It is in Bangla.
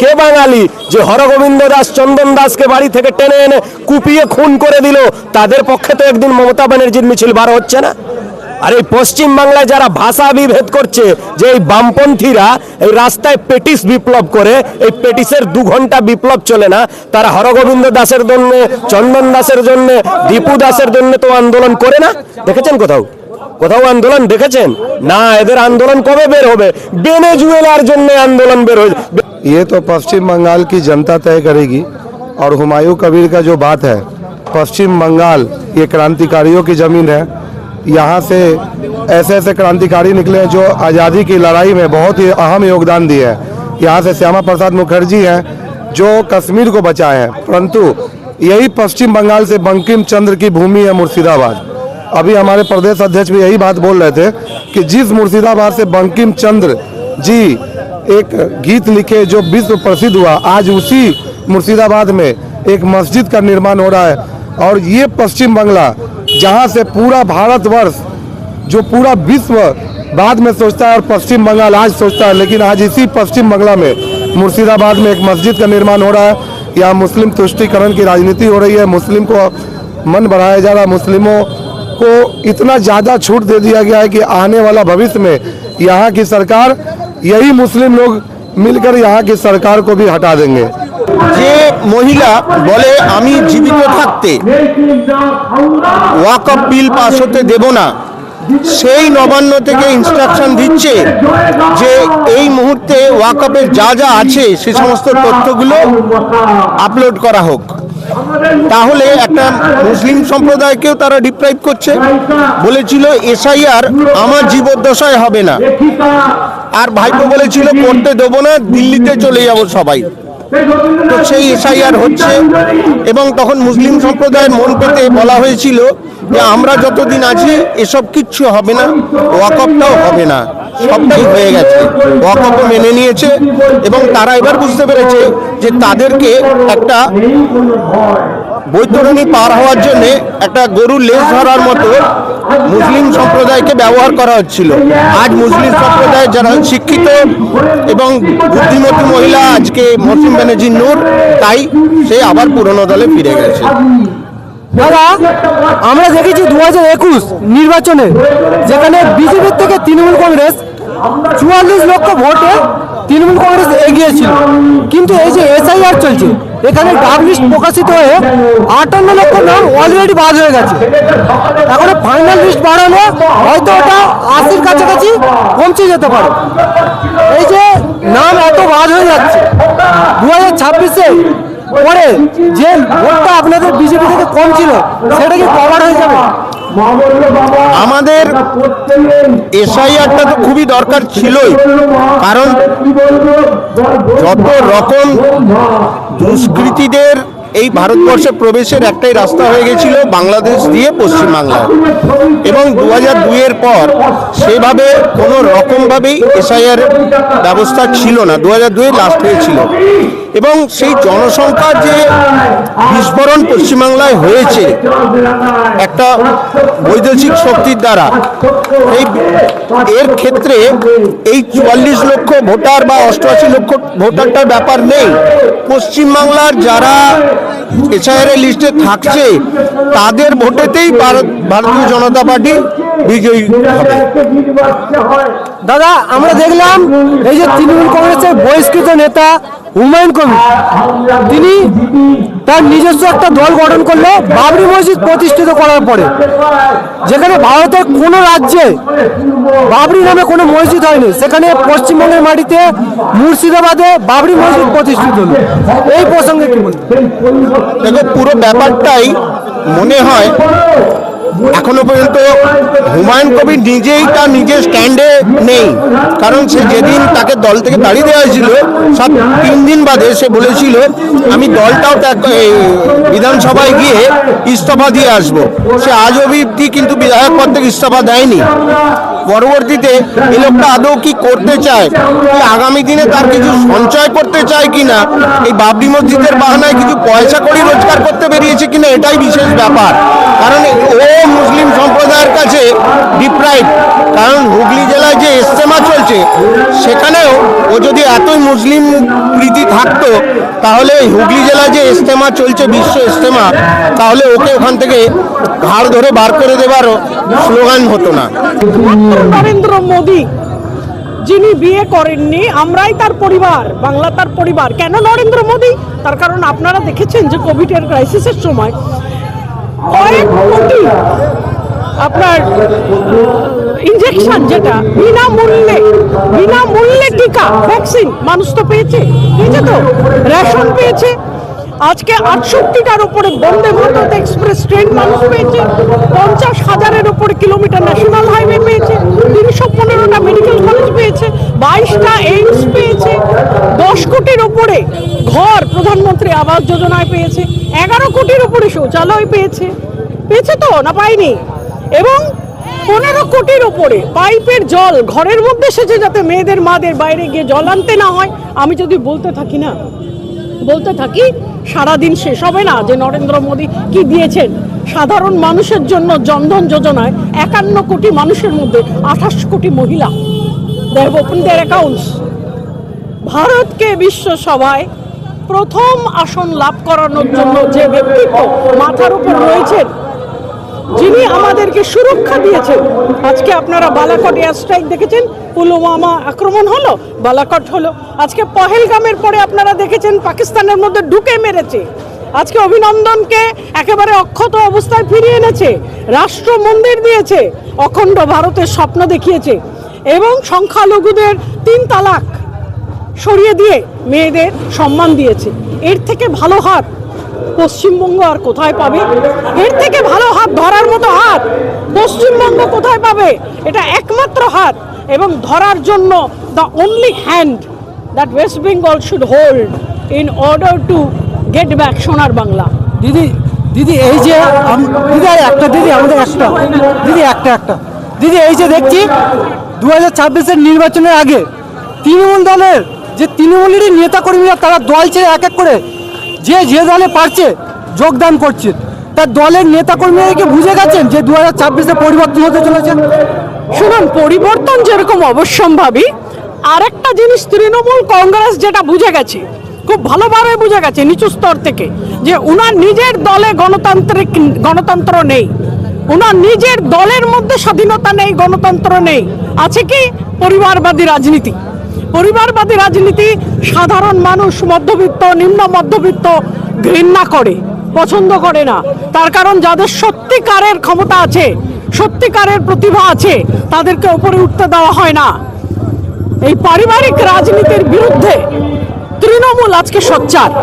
কে বাঙালি? যে হরগোবিন্দ দাস, চন্দন দাসকে বাড়ি থেকে টেনে এনে কুপিয়ে খুন করে দিল, তাদের পক্ষে তো একদিন মমতা ব্যানার্জির মিছিল বার হচ্ছে না। আর এই পশ্চিম বাংলায় যারা ভাষা বিভেদ করছে, যে এই বামপন্থীরা এই রাস্তায় পেটিস বিপ্লব করে, এই পেটিসের দু ঘণ্টা বিপ্লব চলে না, তারা হরগোবিন্দ দাসের জন্য, চন্দন দাসের জন্য, দীপু দাসের জন্য তো আন্দোলন করে না। দেখেছেন কোথাও? কোথাও আন্দোলন দেখেছেন? না, এদের আন্দোলন কবে বের হবে? বেনেজুয়েলার জন্য আন্দোলন বের হয়ে ये तो पश्चिम बंगाल की जनता तय करेगी और हुमायूं कबीर का जो बात है, पश्चिम बंगाल, ये क्रांतिकारियों की ज़मीन है। यहाँ से ऐसे ऐसे क्रांतिकारी निकले हैं जो आज़ादी की लड़ाई में बहुत ही अहम योगदान दिए हैं। यहाँ से श्यामा प्रसाद मुखर्जी हैं, जो कश्मीर को बचाए हैं। परंतु यही पश्चिम बंगाल से बंकिम चंद्र की भूमि है मुर्शिदाबाद। अभी हमारे प्रदेश अध्यक्ष भी यही बात बोल रहे थे कि जिस मुर्शिदाबाद से बंकिम चंद्र जी एक गीत लिखे जो विश्व प्रसिद्ध हुआ। आज उसी मुर्शिदाबाद में एक मस्जिद का निर्माण हो रहा है। और ये पश्चिम बंगला, जहाँ से पूरा भारतवर्ष, जो पूरा विश्व बाद में सोचता है और पश्चिम बंगाल आज सोचता है, लेकिन आज इसी पश्चिम बंगला में, मुर्शिदाबाद में एक मस्जिद का निर्माण हो रहा है। यहाँ मुस्लिम तुष्टिकरण की राजनीति हो रही है। मुस्लिम को मन बढ़ाया जा रहा है। मुस्लिमों को इतना ज़्यादा छूट दे दिया गया है कि आने वाला भविष्य में यहाँ की सरकार यही मुस्लिम लोग मिलकर यहाँ की सरकार को भी हटा देंगे যে মহিলা বলে আমি জীবিত থাকতে ওয়াকআপ বিল পাস হতে দেব না সেই নবান্ন থেকে ইনস্ট্রাকশন দিচ্ছে যে এই মুহূর্তে ওয়াকআপের যা যা আছে সে সমস্ত তথ্যগুলো আপলোড করা হোক তাহলে একটা মুসলিম সম্প্রদায়কেও তারা ডিপ্রাইভ করছে বলেছিল এসআইআর আমার জীবদ্দশায় হবে না আর ভাইপো বলেছিল পড়তে দেবো না, দিল্লিতে চলে যাব সবাই। তো সেই এসআইআর হচ্ছে এবং তখন মুসলিম সম্প্রদায়ের মন পেতে বলা হয়েছিল যে, আমরা যতদিন আছি, এসব কিচ্ছু হবে না ওয়াকপটাও হবে না। সবটাই হয়ে গেছে। ওয়াকপও মেনে নিয়েছে এবং তারা এবার বুঝতে পেরেছে যে তাদেরকে একটা বৈতরণী পার হওয়ার জন্য একটা গরুর লেজ ধরার মতো মুসলিম সম্প্রদায়কে ব্যবহার করা হচ্ছিল। আজ মুসলিম সম্প্রদায়ের যারা শিক্ষিত এবং বুদ্ধিমতী মহিলা, আজকে মসিম ব্যানার্জি নূর, তাই সে আবার পুরনো দলে ফিরে গেছে। দাদা, আমরা দেখেছি দু হাজার একুশ নির্বাচনে যেখানে বিজেপির থেকে তৃণমূল কংগ্রেস চুয়াল্লিশ লক্ষ ভোটে তৃণমূল কংগ্রেস এগিয়েছিল। কিন্তু এই যে এসআইআর চলছে, এখানে ডাক লিস্ট প্রকাশিত হয়ে আটান্ন লক্ষ নাম অলরেডি বাদ হয়ে গেছে। এখন ফাইনাল লিস্ট বাড়ানো, হয়তো ওটা আশির কাছাকাছি পৌঁছে যেতে পারে। এই যে নাম এত বাদ হয়ে যাচ্ছে দু হাজার ছাব্বিশে পরে যে ভোটটা আপনাদের বিজেপি থেকে কম ছিল, সেটা কি কভার হয়ে যাবে? আমাদের এসআইআরটা তো খুবই দরকার ছিলই। কারণ যত রকম দুষ্কৃতীদের এই ভারতবর্ষে প্রবেশের একটাই রাস্তা হয়ে গেছিল বাংলাদেশ দিয়ে পশ্চিমবাংলা। এবং দু হাজার দুইয়ের পর সেভাবে কোনো রকমভাবেই এসআইআর ব্যবস্থা ছিল না। দু হাজার দুয়ে লাস্ট হয়েছিল। এবং সেই জনসংখ্যার যে বিস্ফোরণ পশ্চিমবাংলায় হয়েছে, একটা বৈদেশিক শক্তির দ্বারা, এই এর ক্ষেত্রে এই চুয়াল্লিশ লক্ষ ভোটার বা অষ্টআশি লক্ষ ভোটারটার ব্যাপার নেই। পশ্চিমবাংলার যারা এসআইআর লিস্টে থাকছে, তাদের ভোটেতেই ভারত, ভারতীয় জনতা পার্টি বিজয়ী হবে। দাদা, আমরা দেখলাম এই যে তৃণমূল কংগ্রেসের বহিষ্কৃত নেতা হুমায়ুন কবির। তিনি তার নিজস্ব একটা দল গঠন করল বাবরি মসজিদ প্রতিষ্ঠিত করার পরে, যেখানে ভারতের কোনো রাজ্যে বাবরি নামে কোনো মসজিদ হয়নি। সেখানে পশ্চিমবঙ্গের মাটিতে মুর্শিদাবাদে বাবরি মসজিদ প্রতিষ্ঠিত হলো। এই প্রসঙ্গে কি বলবেন দেখো, পুরো ব্যাপারটাই মনে হয় এখনও পর্যন্ত হুমায়ুন কবির নিজেই তার নিজের স্ট্যান্ডে নেই। কারণ সে যেদিন তাকে দল থেকে দাঁড়িয়ে দেওয়া হয়েছিল সব তিন দিন বাদে সে বলেছিল, আমি দলটাও ত্যাগ বিধানসভায় গিয়ে ইস্তফা দিয়ে আসব। সে আজ অবধি কিন্তু বিধায়ক পদ থেকে ইস্তফা দেয়নি। পরবর্তীতে এই লোকটা আদৌ কি করতে চায়? কি আগামী দিনে তার কিছু সঞ্চয় করতে চায় কিনা? এই বাবরি মসজিদের বাহানায় কিছু পয়সা করি রোজগার করতে বেরিয়েছে কিনা এটাই বিশেষ ব্যাপার। কারণ ও মুসলিম সম্প্রদায়ের কাছে ডিপ্রাইভ কারণ হুগলি জেলায় যে ইস্তেমা চলছে, সেখানেও ও যদি এতই মুসলিম প্রীতি থাকতো, তাহলে হুগলি জেলায় যে ইস্তেমা চলছে, বিশ্ব ইস্তেমা তাহলে ওকে ওখান থেকে ঘাড় ধরে বার করে দেবারও স্লোগান হতো না। নরেন্দ্র মোদী, যিনি বিয়ে করেননি, আমরাই তার পরিবার, বাংলা তার পরিবার। কেন নরেন্দ্র মোদী? তার কারণ আপনারা দেখেছেন যে কোভিডের ক্রাইসিসের সময় কয়েক কোটি আপনার ইঞ্জেকশন যেটা, বিনামূল্যে বিনামূল্যে টিকা ভ্যাকসিন মানুষ তো পেয়েছে। পেয়েছে তো? রেশন পেয়েছে। আজকে আটষট্টিটার উপরে বন্দে ভারত এক্সপ্রেস ট্রেন মানুষ পেয়েছে, পঞ্চাশ হাজারের উপরে কিলোমিটার ন্যাশনাল হাইওয়ে পেয়েছে, তিনশো পনেরোটা মেডিকেল কলেজ পেয়েছে, বাইশটা এইমস পেয়েছে, দশ কোটির উপরে ঘর প্রধানমন্ত্রী আবাস যোজনায় পেয়েছে, এগারো কোটির উপরে শৌচালয় পেয়েছে পেয়েছে তো না পাইনি এবং পনেরো কোটির উপরে পাইপের জল ঘরের মধ্যে সেচে যাতে মেয়েদের, মাদের বাইরে গিয়ে জল আনতে না হয়, আমি যদি বলতে থাকি না, বলতে থাকি সারাদিন শেষ হবে না যে নরেন্দ্র মোদী কি দিয়েছেন? সাধারণ মানুষের জন্য জনধন যোজনায় একান্ন কোটি মানুষের মধ্যে আঠাশ কোটি মহিলা। ওপেন দেয়ার অ্যাকাউন্টস ভারতকে বিশ্ব সভায় প্রথম আসন লাভ করানোর জন্য যে ব্যক্তিত্ব মাথার উপর রয়েছেন যিনি আমাদেরকে সুরক্ষা দিয়েছেন। আজকে আপনারা বালাকট এয়ার স্ট্রাইক দেখেছেন, পুলওয়ামা আক্রমণ হলো, বালাকট হলো। আজকে পহেলগামের পরে আপনারা দেখেছেন, পাকিস্তানের মধ্যে ঢুকে মেরেছে। আজকে অভিনন্দনকে একেবারে অক্ষত অবস্থায় ফিরিয়ে এনেছে, রাষ্ট্র মন্দির দিয়েছে, অখণ্ড ভারতের স্বপ্ন দেখিয়েছে, এবং সংখ্যালঘুদের তিন তালাক সরিয়ে দিয়ে মেয়েদের সম্মান দিয়েছে। এর থেকে ভালো হাত পশ্চিমবঙ্গ আর কোথায় পাবে? এর থেকে ভালো হাত ধরার মতো হাত পশ্চিমবঙ্গ কোথায় পাবে? এটা একমাত্র হাত এবং ধরার জন্য the only hand that West Bengal should hold in order to get back Sonar Bangla. Didi দিদি, এই যে দিদি একটা, দিদি, আমাদের একটা। দিদি, একটা একটা। দিদি, এই যে দেখছি দু হাজার ছাব্বিশের নির্বাচনের আগে তৃণমূল দলের যে তৃণমূলেরই নেতাকর্মীরা তারা দল ছেড়ে এক এক করে যে যে দলে পারছে যোগদান করছে, তার দলের নেতাকর্মীরা কি বুঝে গেছেন যে দু হাজার ছাব্বিশে পরিবর্তন হতে চলেছে। শুনুন, পরিবর্তন যেরকম অবশ্যম্ভাবী, আরেকটা জিনিস তৃণমূল কংগ্রেস যেটা বুঝে গেছে, খুব ভালোভাবে বুঝে গেছে নিচু স্তর থেকে, যে উনার নিজের দলে গণতান্ত্রিক, গণতন্ত্র নেই। উনার নিজের দলের মধ্যে স্বাধীনতা নেই, গণতন্ত্র নেই। আছে কি পরিবারবাদী রাজনীতি? পরিবারবাদী রাজনীতি সাধারণ মানুষ মধ্যবিত্ত, নিম্ন মধ্যবিত্ত ঘৃণা করে, পছন্দ করে না। তার কারণ যাদের সত্যিকারের ক্ষমতা আছে, সত্যিকারের প্রতিভা আছে, তাদেরকে ওপরে উঠতে দেওয়া হয় না। এই পারিবারিক রাজনীতির বিরুদ্ধে তৃণমূল আজকে সোচ্চার।